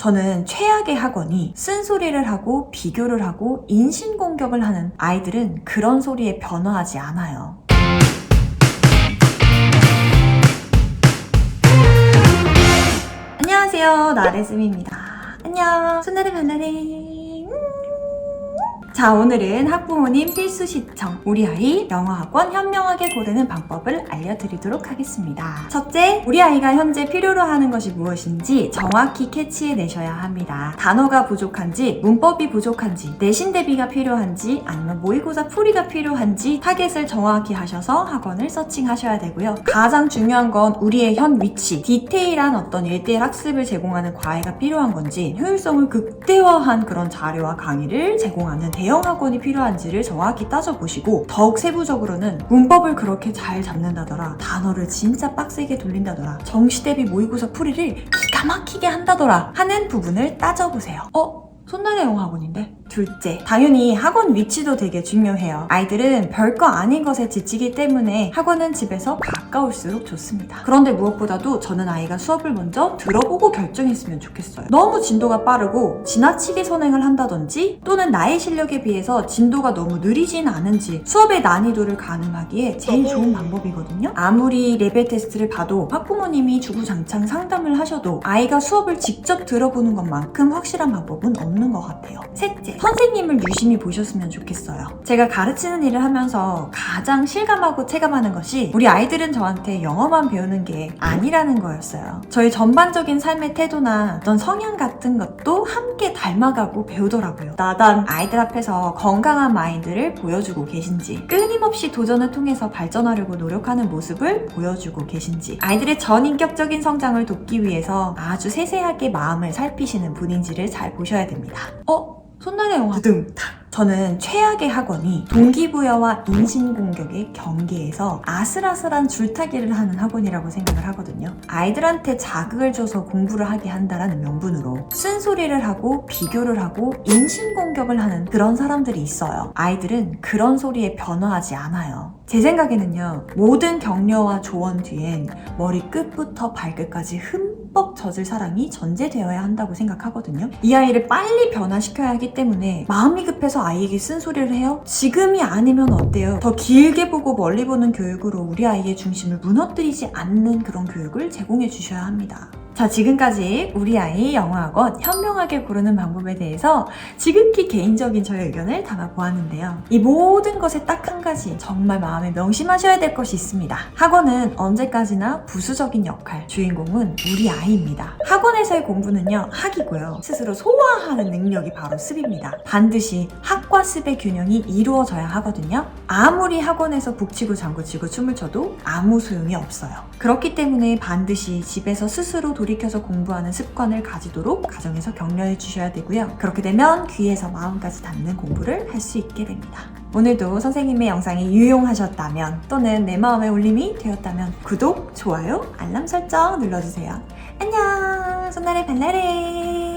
저는 최악의 학원이 쓴소리를 하고 비교를 하고 인신공격을 하는 아이들은 그런 소리에 변화하지 않아요. 안녕하세요. 나래슴입니다. 안녕. 손나래 반나래. 음. 자, 오늘은 학부모님 필수 시청. 우리 아이 영어학원 현명하게 고르는 방법을 알려드리도록 하겠습니다. 첫째, 우리 아이가 현재 필요로 하는 것이 무엇인지 정확히 캐치해 내셔야 합니다. 단어가 부족한지, 문법이 부족한지, 내신 대비가 필요한지, 아니면 모의고사 풀이가 필요한지 타겟을 정확히 하셔서 학원을 서칭하셔야 되고요. 가장 중요한 건 우리의 현 위치, 디테일한 어떤 일대일 학습을 제공하는 과외가 필요한 건지, 효율성을 극대화한 그런 자료와 강의를 제공하는 대형 학원이 필요한지를 정확히 따져보시고, 더욱 세부적으로는 문법을 그렇게 잘 잡는다더라, 단어를 진짜 빡세게 돌린다더라, 정시 대비 모의고사 풀이를 기가 막히게 한다더라 하는 부분을 따져보세요. 어? 손나래 영어 학원인데? 둘째, 당연히 학원 위치도 되게 중요해요. 아이들은 별거 아닌 것에 지치기 때문에 학원은 집에서 가까울수록 좋습니다. 그런데 무엇보다도 저는 아이가 수업을 먼저 들어보고 결정했으면 좋겠어요. 너무 진도가 빠르고 지나치게 선행을 한다든지 또는 나의 실력에 비해서 진도가 너무 느리진 않은지 수업의 난이도를 가늠하기에 제일 좋은 방법이거든요. 아무리 레벨 테스트를 봐도 학부모님이 주구장창 상담을 하셔도 아이가 수업을 직접 들어보는 것만큼 확실한 방법은 없는 것 같아요. 셋째, 선생님을 유심히 보셨으면 좋겠어요. 제가 가르치는 일을 하면서 가장 실감하고 체감하는 것이 우리 아이들은 저한테 영어만 배우는 게 아니라는 거였어요. 저희 전반적인 삶의 태도나 어떤 성향 같은 것도 함께 닮아가고 배우더라고요. 나단 아이들 앞에서 건강한 마인드를 보여주고 계신지, 끊임없이 도전을 통해서 발전하려고 노력하는 모습을 보여주고 계신지, 아이들의 전인격적인 성장을 돕기 위해서 아주 세세하게 마음을 살피시는 분인지를 잘 보셔야 됩니다. 어? 손나래 영화 드둥탁 저는 최악의 학원이 동기부여와 인신공격의 경계에서 아슬아슬한 줄타기를 하는 학원이라고 생각을 하거든요. 아이들한테 자극을 줘서 공부를 하게 한다라는 명분으로 쓴소리를 하고 비교를 하고 인신공격을 하는 그런 사람들이 있어요. 아이들은 그런 소리에 변화하지 않아요. 제 생각에는요, 모든 격려와 조언 뒤엔 머리 끝부터 발끝까지 흠뻑 젖을 사랑이 전제되어야 한다고 생각하거든요. 이 아이를 빨리 변화시켜야 하기 때문에 마음이 급해서 아이에게 쓴소리를 해요? 지금이 아니면 어때요? 더 길게 보고 멀리 보는 교육으로 우리 아이의 중심을 무너뜨리지 않는 그런 교육을 제공해 주셔야 합니다. 자, 지금까지 우리 아이 영어학원 현명하게 고르는 방법에 대해서 지극히 개인적인 저의 의견을 담아보았는데요. 이 모든 것에 딱 한 가지 정말 마음에 명심하셔야 될 것이 있습니다. 학원은 언제까지나 부수적인 역할, 주인공은 우리 아이입니다. 학원에서의 공부는요, 학이고요. 스스로 소화하는 능력이 바로 습입니다. 반드시 학과 습의 균형이 이루어져야 하거든요. 아무리 학원에서 북치고 장구치고 춤을 춰도 아무 소용이 없어요. 그렇기 때문에 반드시 집에서 스스로 돌 이켜서 공부하는 습관을 가지도록 가정에서 격려해 주셔야 되고요. 그렇게 되면 귀에서 마음까지 닿는 공부를 할 수 있게 됩니다. 오늘도 선생님의 영상이 유용하셨다면 또는 내 마음의 울림이 되었다면 구독, 좋아요, 알람 설정 눌러주세요. 안녕! 손나래 발나래!